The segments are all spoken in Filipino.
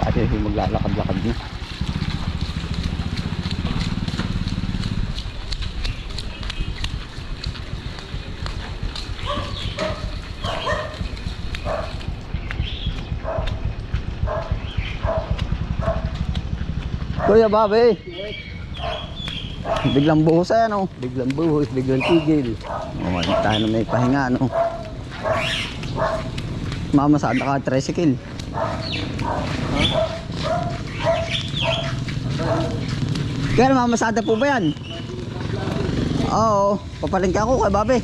Kasi maglalakad-lakad na. Kuya Bobby. Biglang buhos ay ano? Biglang buhos, biglang tigil. Oh, tayo na may pahinga ano. Mama saan ka tricycle? Kaya mamasada po ba yan? Oo, papalingki ako kay Babe.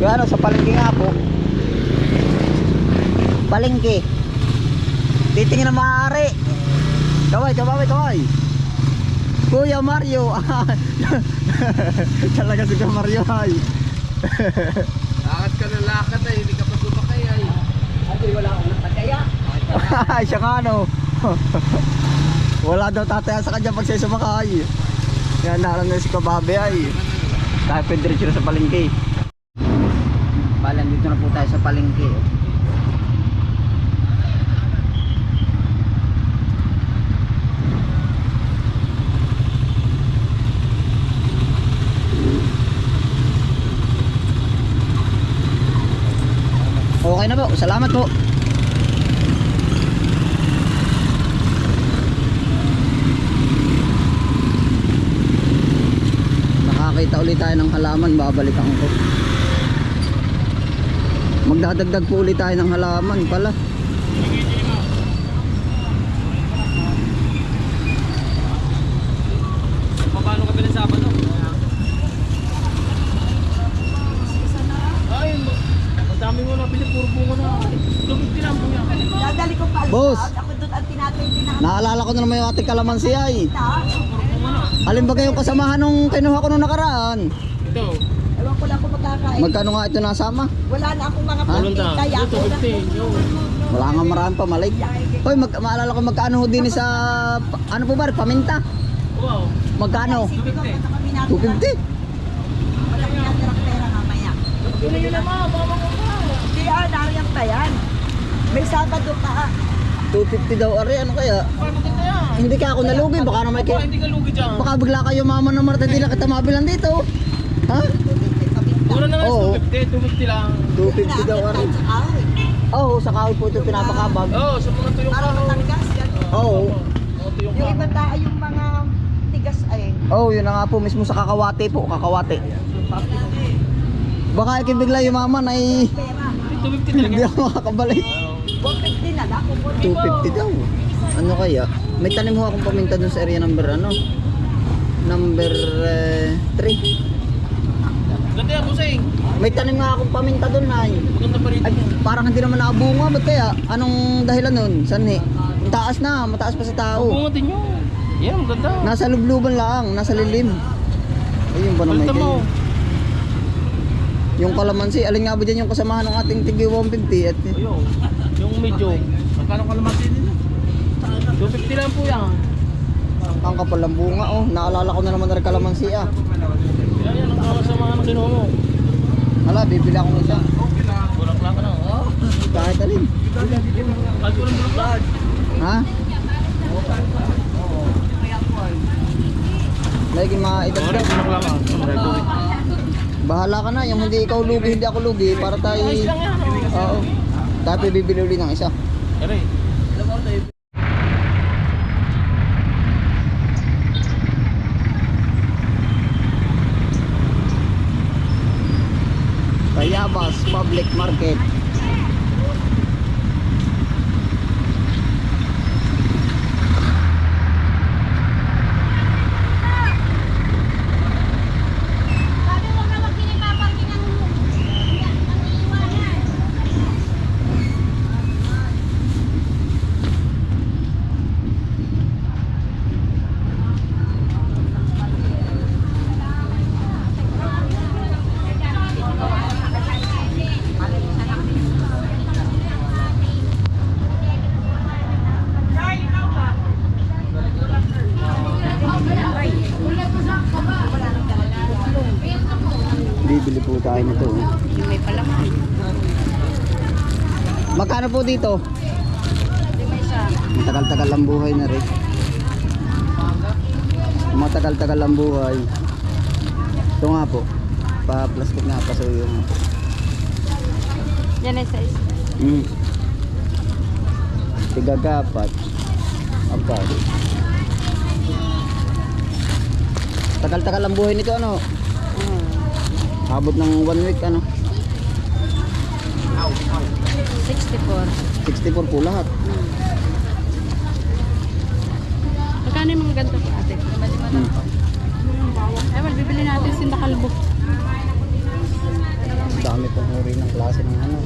Kaya ano, sa palengke nga po. Palengke. Titingin na maaari. Kaway, kaway, kaway. Kuya Mario. Talaga si Kuya Mario ay. Lakad ka na lakad ay, hindi ka pa sumakay ay. Ay, siya nga ano. Wala daw tataya sa kanya pag siya sumakay. Kaya nalang na si Kababe ay. Tayo pwede rin sa palengke. Balan dito na po tayo sa palengke. Okay na po. Salamat po. Nakakita ulit tayo ng halaman, babalikan ko. Magdadagdag po ulit tayo ng halaman pala. Paano ka pinasama no? Ay, ang dami mo na pinipuro mo na. Lumit din ang buya. Dadali ko pa. Boss! Ako doon ang tinatindi na Naalala ko na naman yung ating kalamansi ay. kita. Alin ba kayong kasamahan nung kinuha ko nung nakaraan? Ito. Ewan ko lang kung magkakain. Magkano nga ito nasama? Wala na akong mga da. Kaya Ito, ako lang. 15. Yo. Wala nga marami pa malay. Hoy, mag maalala ko magkano ho din sa ano po ba, paminta? Wow. Magkano? Isipin ko kung kami natin. 250. Wala natirang pera mamaya. Pili nyo naman, bawang ko ba? Hindi ah, nariyang pa yan. May Sabado pa ah. 250 daw ari, ano kaya? Yan. Hindi kaya ako nalugi, baka na may Baka kay... hindi ka lugi dyan. Baka bigla kayo mama ng Marta, hindi na kita mabilan dito. Ha? Mura na lang Oo. 250, 250 lang. 250 daw ari. Oo, oh, sa kahoy po ito pinapakabag. Oo, oh, sa mga tuyong Para kahoy. matanggas yan. Oo. Oo, tuyong Yung kahoy. iba tayo yung mga tigas ay. Oo, oh, yun na nga po mismo sa kakawate po, kakawate. Baka ikibigla yung mama na ay 250 talaga. hindi ako makakabalik. 150 na lang. Kung 250 daw. Ano kaya? May tanim ho akong paminta dun sa area number ano? Number 3. Ganda yan, Busing. May tanim nga akong paminta dun ay. Maganda pa rin. Ay, parang hindi naman nakabunga. Ba't kaya? Anong dahilan nun? Sanhi? Taas na, mataas pa sa tao. Bunga din yun. Yan, maganda. Nasa lubluban lang, nasa lilim. Ayun ba naman Balta mo. kayo? Yung kalamansi, alin nga ba dyan yung kasamahan ng ating tigi 150 at Ayun. Yung medyo. Magkano kalamansi din? 250 lang po yan. ang kapal ng bunga oh. Naalala ko na naman na kalamansi ah. Yan, yan. Ang mga ano kinuha mo. Hala, bibili ako ng isa. Bulak lang ka na. Oh. Kahit alin. Kahit walang bulak lang. Ha? Lagi mga idagdag. bulak lang ah. Bahala ka na, yung hindi ikaw lugi, hindi ako lugi para tayo oh. Oo. Tapos bibili uli ng isa. Aray. Tayabas Public Market. Sabi mo na wag pinipaparking ng ng iwanan. Bibili po tayo nito. oh. Yung may palaman. Magkano po dito? Matagal-tagal ang buhay na rin. Matagal-tagal ang buhay. Ito nga po. Pa-plastic nga pa so yung... Yan ay size. Mm. Tigagapat. Apa. Tagal-tagal ang buhay nito ano. Abot ng one week ano. 64. 64 po lahat. Magkano yung mga ganito po ate? Hmm. Ay, well, bibili natin sinda kalbo. Dami pong uri ng klase ng ano.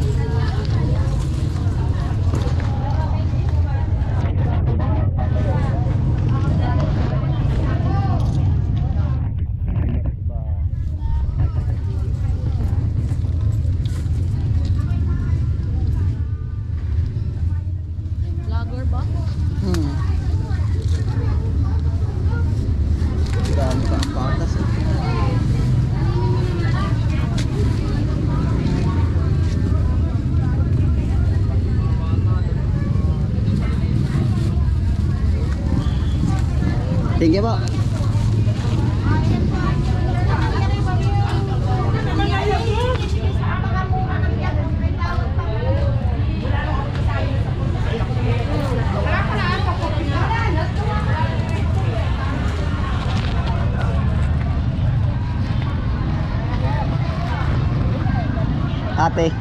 Lager ba? Hmm. Dami pa ang patas eh. Thank you po. Ate.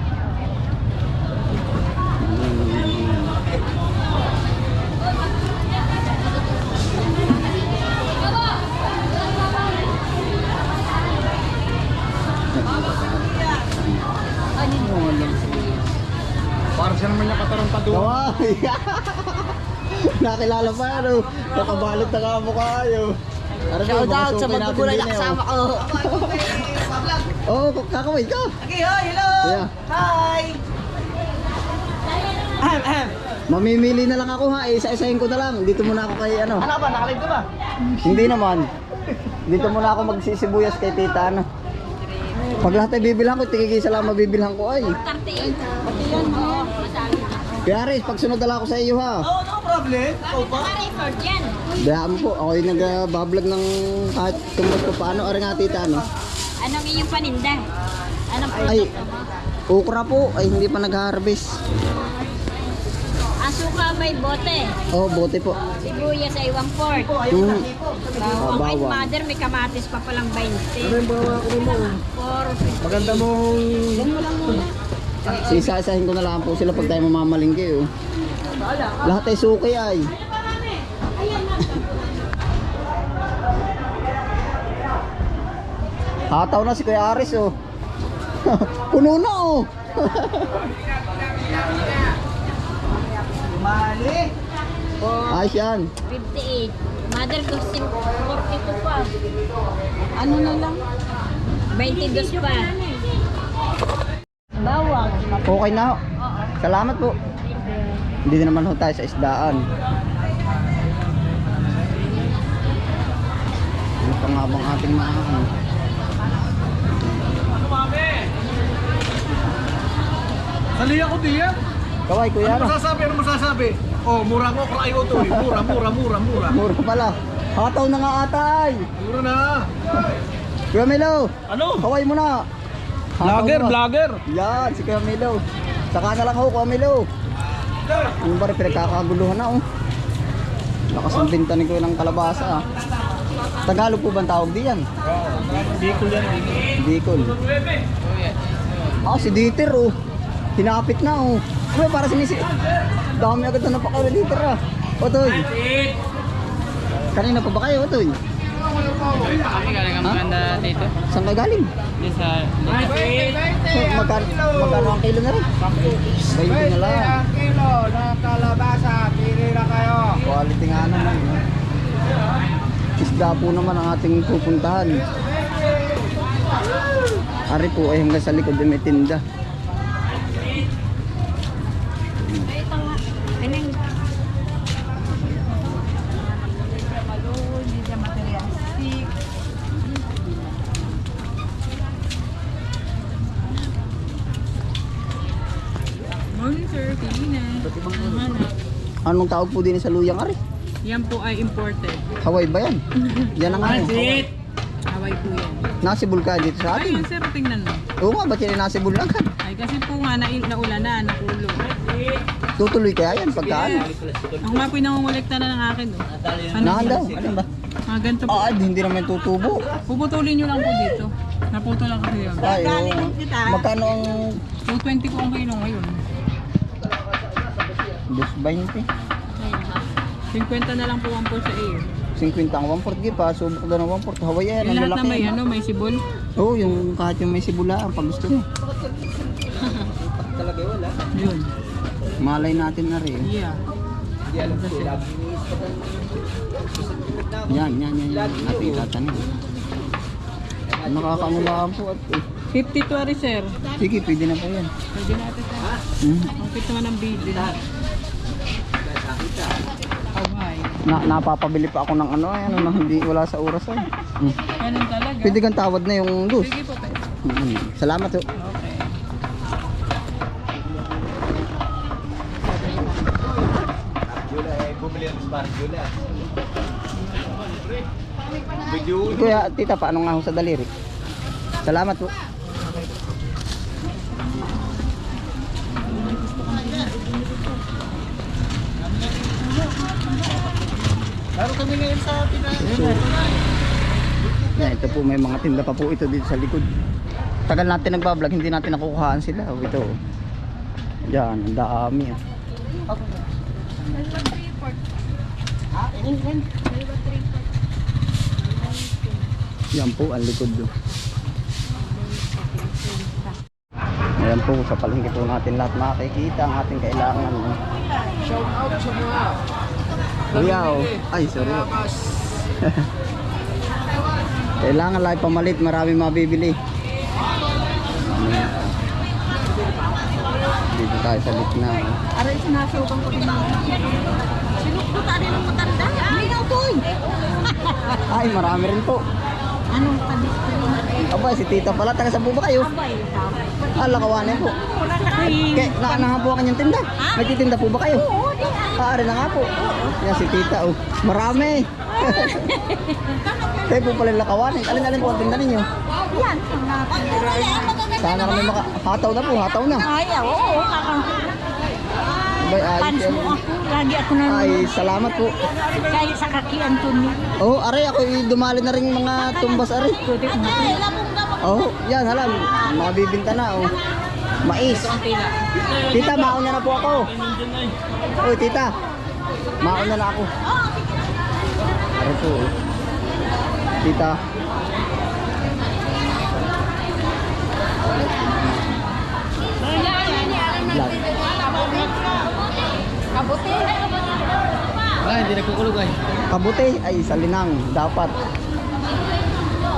Para siya naman yung katarantado. Kawai! Yan oh. Nakabalot na ka mukha kayo. Shout out sa magbuburay na kasama ko. Oo, oh, kakaway ka. Okay, hi, hello! Yeah. Hi! Ahem, ahem. Mamimili na lang ako ha, eh, isa-isahin ko na lang. Dito muna ako kay ano. Ano ba? Nakalive ka ba? Hindi naman. Dito muna ako magsisibuyas kay tita ano. Pag lahat ay bibilhan ko, tigigisa lang mabibilhan ko ay. 38. Pati yan, Aris, pag sunod na lang ako sa iyo ha. Oh, problem. Bakit naka-record yan? Dayaan mo po, ako yung nag-bablog ng kahit tungkol ko paano. Ari nga tita ano. Anong iyong paninda? Anong Ay, produkto mo? okra po, ay hindi pa nag-harvest. Asuka may bote. Oh, bote po. Sibuyas ay 1 quart. Hmm. Bawang. bawang. White mother, may kamatis pa palang 20. yung bawa ko mo? 450. Maganda mong... Sisa-isahin ko na lang po sila pag tayo mamamalingki oh. Lahat ay suki ay. Hataw na si Kuya Aris oh. Puno na oh. Mali. Ayos yan. 58. Mother, gusto 42 pa. Ano na lang? 22 pa. Bawang. Okay na. Salamat po. Hindi na naman ho tayo sa isdaan. Ano pa nga bang ating mga ano? Sali ako diyan. Kaway kuya Ano ano? masasabi? Ano masasabi? Oh, mura mo, krayo to eh. Mura, mura, mura, mura. Mura pala. Hataw na nga atay. Mura na. Kuya Milo, Ano? kaway mo na. Hataw Vlogger, na. vlogger. Yan, si Kuya Milo. Saka na lang ho, Kuya Milo. Yung ba rin pinagkakaguluhan na oh. Lakas ng binta ni Kuya ng kalabasa ah. Tagalog po ba ang tawag diyan? Bicol yan. Bicol. Ah, si Dieter oh. Hinapit na oh. Ano para sinisi... Dami agad na napakawa Dieter ah. Otoy. Kanina pa ba kayo, Otoy? Kami galing ang maganda dito. Saan ka galing? Sa... Magkano ang kilo na rin? 20 na lang. kilo ng kalabasa. Pili na kayo. Quality nga naman. Isda po naman ang ating pupuntahan. Ari po ay hanggang sa likod ay may tinda. Anong tawag po din sa luyang ari? Yan po ay imported. Hawaii ba yan? Yan ang ano. Hawaii po yan. Nasibul ka dito sa atin. Ayun, sir, tingnan mo. Oo nga, ba't yan nasibul lang kan? Ay, kasi po nga, na, naula na, nakulo. Tutuloy kaya yan pagka ano? Ako nga po yung nangungulekta na ng akin. Oh. Ano Nahan daw, ano ba? Mga ganito po. Ah, hindi naman tutubo. Puputulin nyo lang po dito. Naputo lang kasi yun. Ay, kita. Magkano ang 220 po ang kilo ngayon. Dos 20? 50 na lang po ang po sa iyo. 50 ang 140 pa, subok daw ng 140. Hawaii yan, Yung ang lahat na lalaki. may ano, may sibol. Oo, yung kahit yung may sibulaan, pag gusto mo. Yun. Malay natin na rin. Yeah. Yan, yan, yan, yan. Natin itatanim. Nakakamulaan po at eh. 50 to ari, sir. Sige, pwede na po yan. Pwede natin sir. Hmm. Ang naman ng video. Hawaii. Na, napapabili pa ako ng ano, ay, ano na hindi wala sa oras ay. Hmm. Ganun talaga. Pwede kang tawad na yung dus. Sige po, pwede. Hmm. Salamat po. Okay. Kuya, tita, paano nga ho sa daliri? Salamat po. Yan, ito po may mga tinda pa po ito dito sa likod. Tagal natin nagbablog, hindi natin nakukuhaan sila. Oh, ito. oh. Yan, ang dami. ah. Yan po ang likod do. Ayan po, sa palengke po natin lahat makikita ang ating kailangan. Shout out sa mga Kuya, oh. ay sorry. kailangan lang pamalit, marami mabibili. Dito tayo sa gitna. oh. Aray, sinasukan ko din ako. Sinukdutan rin ng matanda. Minaw to Ay, marami rin po. Anong kadis ko rin? Aba, si tita pala, taga saan po ba kayo? Abay, Ah, lakawanin po. Wala na kayo. Kaya, nakanahan po ang kanyang tinda. May titinda po ba kayo? Oo, Ah, rin na nga po. Yan si tita, oh. Marami. Kayo po pala yung. Alin-alin po ang tinda ninyo? Yan. Sana kami maka... Hataw na po, hataw na. Ay, oo, Abay, ayos pans mo ako. Lagi ako na Ay, salamat po. Kahit sa kaki Antonio. Oh, aray, ako dumali na rin mga tumbas, aray. Natin. Oh, yan, halam. Makabibinta na, oh. Mais. Tita, mauna na po ako. Oy, tita. Mauna na ako. Aray po, oh. Tita. Vlog. Ah, hindi nagkukulog ay. Kabuti ay sa linang dapat.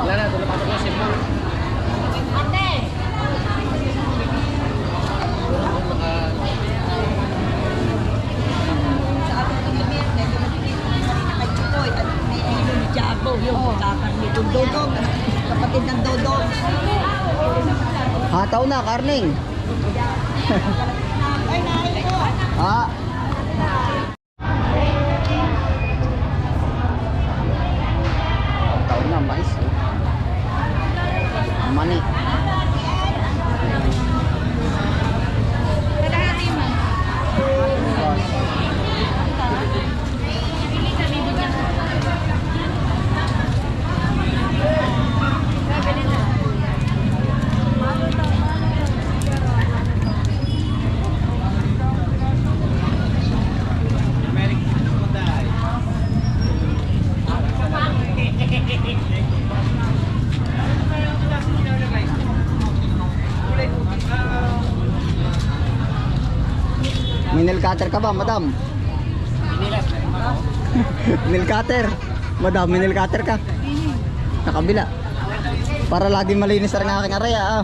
Wala na, tulad pa ko Hataw na, karning. Ay, nai ko. Ah. Hataw na, mais. oh. Mani. Minil cutter ka ba, madam? minil cutter. Madam, minil cutter ka. Nakabila. Para lagi malinis rin ang aking area. Ah.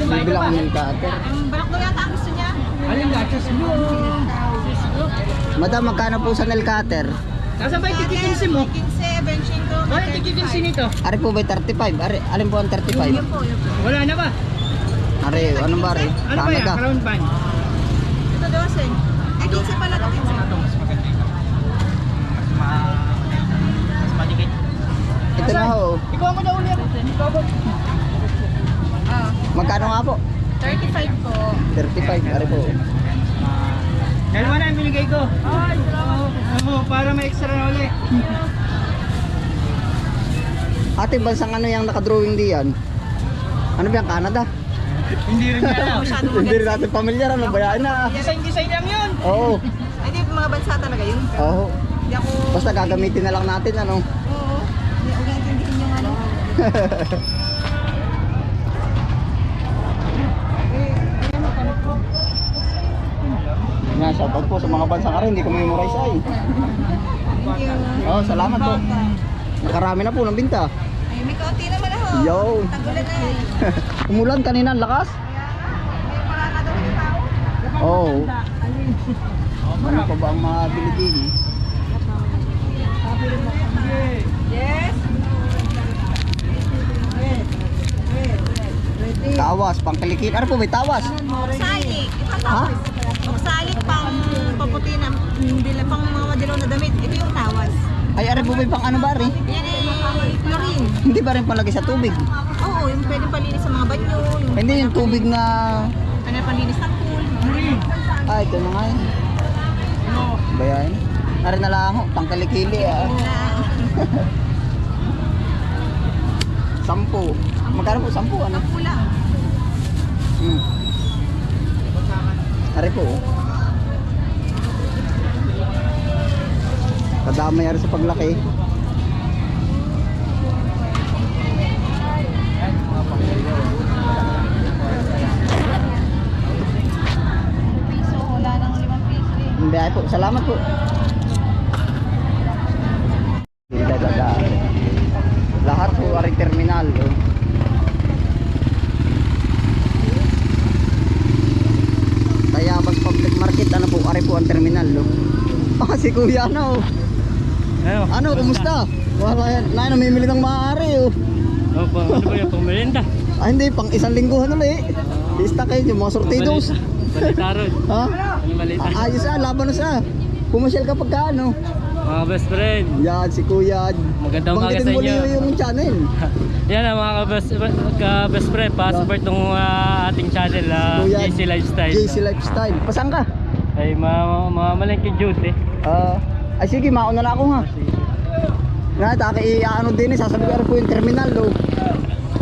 Bibila ko minil cutter. Balak mo yata ang gusto Alin gatas mo? Madam, magkano po sa nail cutter? Nasaan ba yung tikikinsi mo? 15, 25. Ano yung tikikinsi nito? Ari po ba 35? Ari, alin po ang 35? Wala na ba? Are, anong ba, Are? Ano ba yan? Crown band. Ito dosen. Eh, 15 pala ito. 15. Ito na ho. Ikaw mo na uli ako. Ah, Magkano nga po? 35 po. 35, are po. Dalawa na ang binigay ko. Ay, Oo, para may extra na uli. Ate, bansang ano yung nakadrawing diyan? Ano ba yung Canada? Hindi rin. Masyado Hindi rin natin pamilyar, ano bayain na. Design-design lang yun. Oo. Ay, di mga bansa talaga yun. Oo. Hindi ako... Basta gagamitin na lang natin, ano. Oo. Hindi ako intindihin yung ano. Nga, shoutout po sa mga bansang are, hindi ko memorize ay. Thank you. Oo, salamat po. Nakarami na po ng binta. Ay, may kaunti naman ako. Yo. Tagulan na eh. Umulan kanina, ang lakas. Oo. Ano pa ba ang mabili din? Yes. Tawas, pangkalikit. Ano po may tawas? Ito Ha? Tawas. Oksalik pang paputi na dila pang mga madilaw na damit. Ito yung tawas. Ay, ari po pang ano ba rin? Yan ay chlorine. Hindi ba rin palagi sa tubig? Oo, yung pwede palinis sa mga banyo. Yung Hindi yung tubig na... Ano palinis ng pool. Ah, ito na nga yun. Bayan. Ari na lang ako, pangkalikili ah. Na, Sampu. Magkano po? Sampu ano? kulang. Hmm. Ari po. oh. Kadamay ari sa paglaki. Piso, wala nang limang piso eh. Hindi po. Salamat po. Dadaga. Lahat po ari terminal. Oh. Tayabas Public Market. Ano po? Ari po ang terminal. Oh. Ah, si Kuya ano? Ano? Ano, kumusta? Wala yan. Na, namimili ng maaari. Oh. Opo, ano ba yung pangmerienda? Ah, hindi. Pang isang lingguhan ulit. Lista kayo yung mga sortidos. Balita ron. Ha? Ano balita? Ah, ayos ah. Laban na sa. Pumasyal ka pagka ano. Mga best friend. Yan, si Kuya. Magandang umaga Banggitin sa mo inyo. yung channel. Yan ang mga ka-best, ka-best friend. Pa-support ng ah, ating channel, uh, Kuya, JC Lifestyle. JC Lifestyle. Pasan ka? Ay, mga mga malengke duty. Ah, ay sige, mauna na ako ha. Nga, taki ano din eh, sasabi ko ari po yung terminal lo.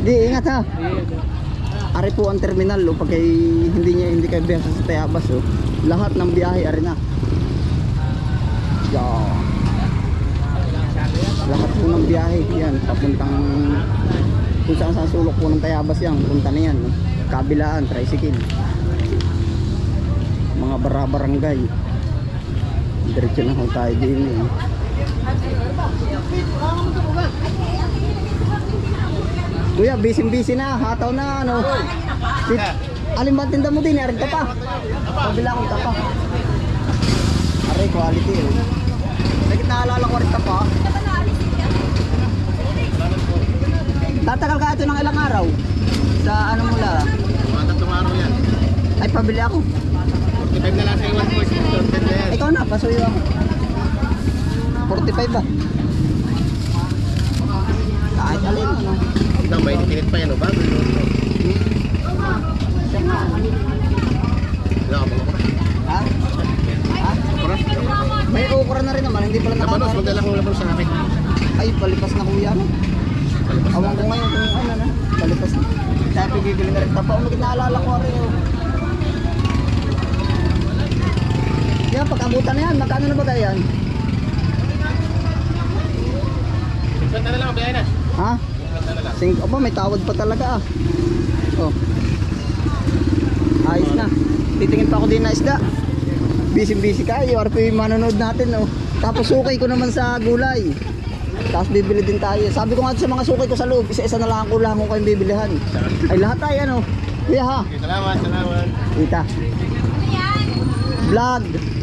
Di, ingat ha. Ari po ang terminal lo, pag kay- hindi niya hindi kayo biyahe sa Tayabas oh. Lahat ng biyahe ari na. Yan. Lahat po ng biyahe yan, papuntang kung saan saan sulok po ng Tayabas yan, punta na yan. No? Kabilaan, tricycle. Mga bara-barangay. Diretso na ho tayo din eh. Kuya, busy-busy na. Hataw na ano. Sit. Alin ba tinda mo din? Arin ka pa. Pabila akong tapa. Aray, quality eh. Bakit naalala ko rin pa? Tatagal ka ito ng ilang araw? Sa ano mula? Mga tatlong araw yan. Ay, pabili ako. 45 na lang sa iwan mo. 10 na yan. Ikaw na, pasuyo ako. 45 ba? Kahit alin, ano? Ito, may init pa yan o ba? Wala ka mga Ha? Ha? May okra na rin naman, hindi pala Nabanos, nakakaroon. magdala kong labang sa akin. Ay, palipas na kuya, no? Awan ko ngayon kung ano na. Palipas na. Sabi bibili na rin. Umikit naalala ko rin. Oh. Yan, pag abutan na yan, magkano na ba kaya yan? Santa na lang, biyahe na. Ha? Santa na lang. Sing, aba, may tawad pa talaga ah. Oh. Ayos na. Titingin pa ako din na isda. Busy-busy. Arpo yung manonood natin, oh. Tapos sukay ko naman sa gulay. Tapos bibili din tayo. Sabi ko nga sa mga sukay ko sa loob, isa-isa na lang ang kulang ko kayong bibilihan. Ay lahat tayo, ano? Kuya ha? Salamat, salamat. Kita. Vlog.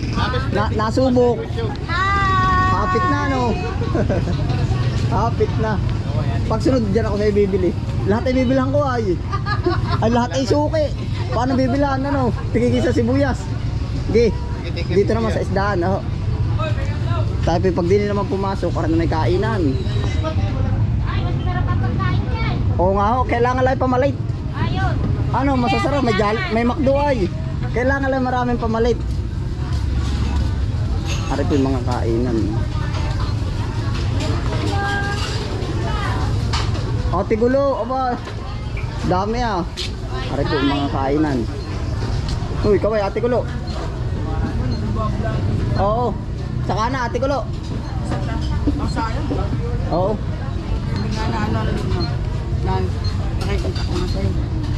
Na, nasubok. Hapit na, no? Hapit na. Pag sunod dyan ako sa bibili. Lahat ay bibilihan ko ay. Ay, lahat ay suki. Paano bibilan, ano? Tigigil sa sibuyas. Di. Dito naman sa isdaan, oh. Sabi, pag di naman pumasok, karang may kainan. Oo nga ho, kailangan lang pamalit. Ayun. Ano, masasarap, may, jal may makdo ay. Kailangan lang maraming pamalit. Ari po yung mga kainan. O, tigulo, aba. Dami ah. Ari po yung mga kainan. Uy, kaway, ate gulo. Oo. Saka na, ate gulo. Oo. Hindi nga na ano mo. Nan, nakikita ko na sa'yo.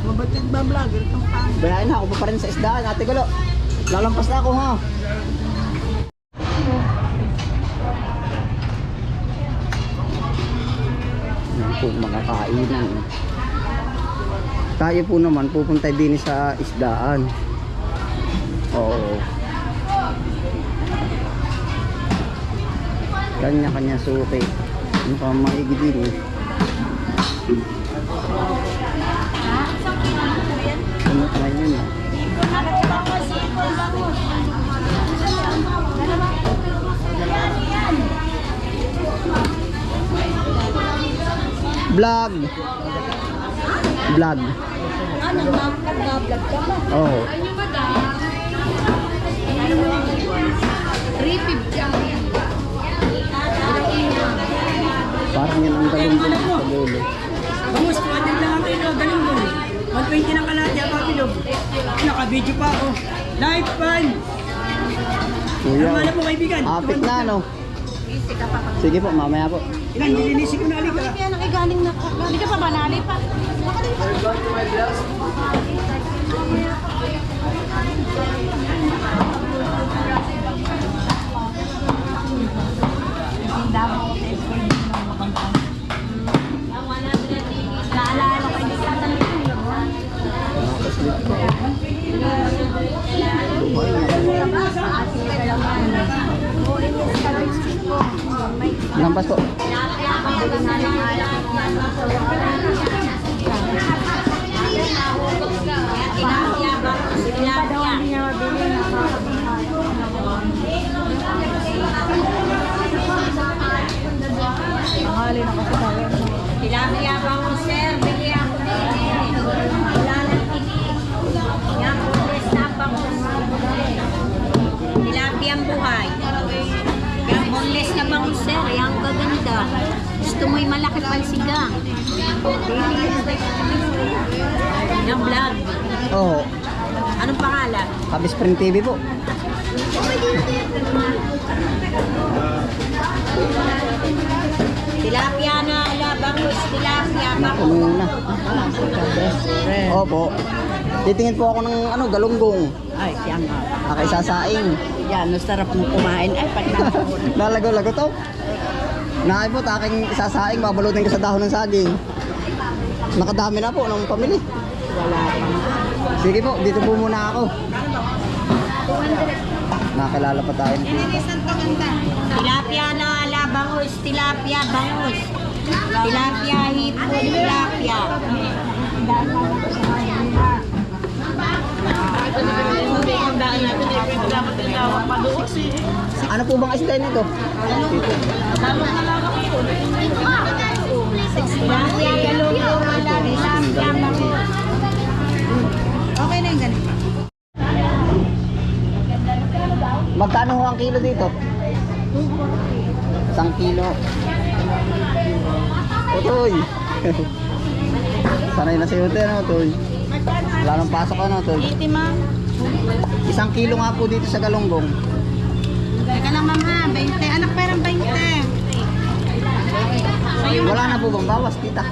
Mabatig ba vlogger itong pang? Bayain na, ako pa rin sa isdaan, ate gulo. Lalampas na ako ha. Po mga kainan. Tayo po naman pupunta din sa isdaan. Oo. Kanya-kanya suki. Ano pa maigi din eh. Vlog. Vlog. Ano, nag-vlog ka ba? Oo. Parang yan ang galunggong sa dulo. Bangus, tuwatid lang ang kilo, galing mo. 120 ng kalahati ang kapilog. Naka-video pa ako. Live fan! Kuya. Tama na po kaibigan. Apit na no. Sige po, mamaya po. Ilan, nilinisin ko na alika. Kaya nakigaling na. Hindi ka pa ba nalipat? Naalala ko hindi ka Lampas po. Tilapia ba mo, sir? Bili ako din. Wala nang tini. Yan, boneless na mo? Tilapia ang buhay. Na mo, sir? Yan, gaganda. Gusto mo yung malaki pang sigang. Yan, vlog. Oo. Anong pangalan? Kabi Spring TV po. Tilapia na ala, bangus, tilapia, bangus. muna. Opo. Titingin po ako ng ano, galunggong. Ay, siya nga. Akay sasaing. Yan, masarap mo kumain. Ay, pag Lalago-lago to. Naay po, taking sasaing, babalutin ko sa dahon ng saging. Nakadami na po ng pamili. wala pang Sige po, dito po muna ako. Nakakilala pa tayo. Tilapia na ala, bangus, tilapia, bangus. Tilapia, hipon, tilapia. Ano po bang isda nito? Tilapia, galunggong, ala, tilapia, bangus. Okay na yung ganito. Magkano ho ang kilo dito? Isang kilo. Utoy. Sanay na si Utoy, ano, Utoy? Wala nang pasok, ano, Utoy? Isang kilo nga po dito sa Galunggong. Teka lang ma'am ha, 20. Anak perang 20. Wala na po bang bawas, tita?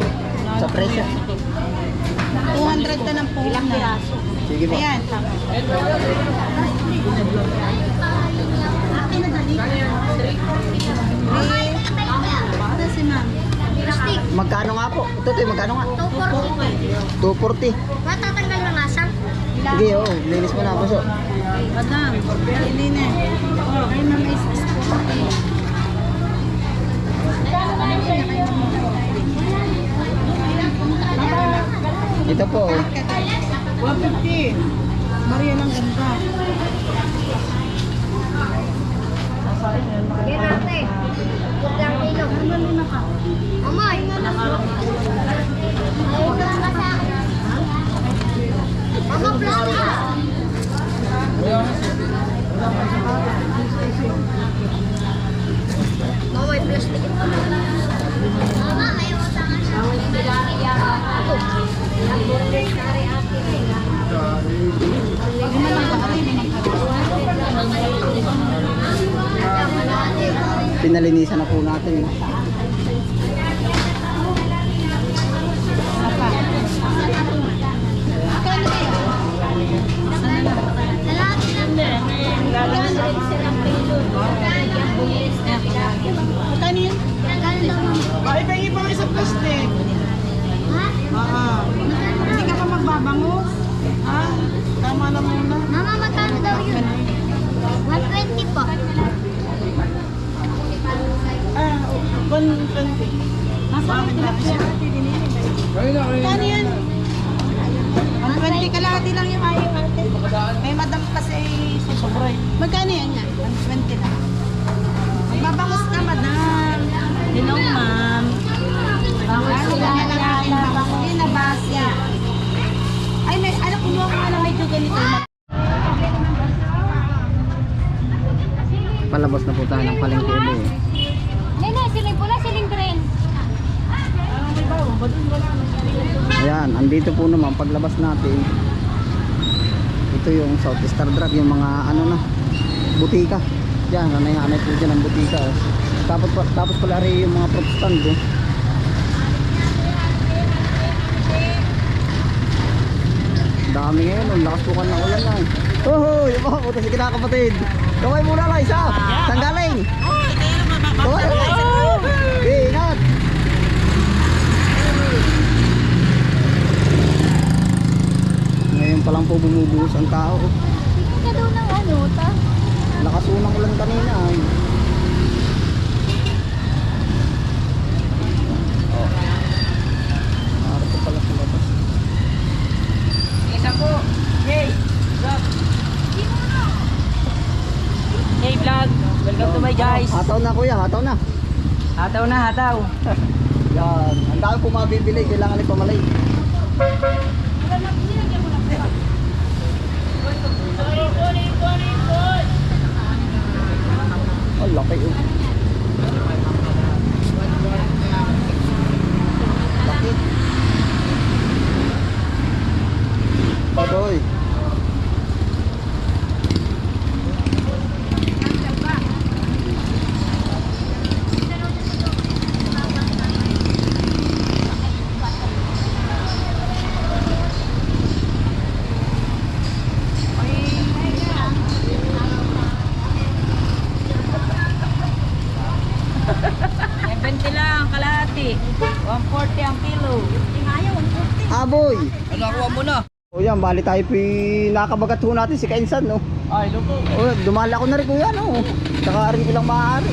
Sa presyo. 200 na lang po. Ilang piraso? Sige po. Ayan. Ano si ma'am? Magkano nga po? Utoy, magkano nga? 240. Matatanggal ng asang? Sige, oh, linis mo na, puso. Madam, hindi na. Oh, ay ma'am is Ito po. 150. Maria ng ganda. Ilang kilo. Amoy. Ayun Pinalinisan na po natin. Magkano yun? Ay, pengi pa isang plastic. Ah, hindi ka pa magbabango? Ha? Tama na muna. Mama, magkano daw yun? 120 po. Ah, 120. Bakit na siya? Magkano yun? 120 kalahati lang yung ayaw natin. May madam kasi susobray. Magkano yan yan? 120 lang. Magbabangos ka, madam. Hello, ma'am. Na lang Hindi na. Ay, may, alam, kumuha ko nga medyo ganito. Palabas na po tayo ng palengke ulit. Nene, Ayan, andito po naman paglabas natin. Ito yung South Star Drug, yung mga ano na, butika. Diyan, hanay-hanay po dyan ang butika. Oh. Tapos, tapos pala rin yung mga fruit stand. Oh. Dami ngayon, ang lakas po kan ng ulan lang. Oh, yung mga puto si kinakapatid. Kaway muna lang isa. Saan galing? Kaway. Okay, ingat. Ngayon pa lang po bumubuhos ang tao. Ka daw ng ano, ta? Lakas unang ulan kanina ay. Oh. Narito pala sa labas. Isa po. Yay! Hey vlog! Welcome to my guys! Hataw na kuya, hataw na. Hataw na, hataw! Yan. Ang dami po mabibili, kailangan ipamalay. Oh, laki oh. Laki. Adoy. May 20 lang, kalahati. 140 ang kilo. Aboy. Ano, kuha mo na? O yan, bali tayo po nakabagat ho natin si Kainsan, no? Ay, lupo. O, dumala ko na rin kuya, no? Saka rin ilang maaari.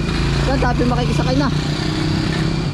Yan, tayo makikisakay na.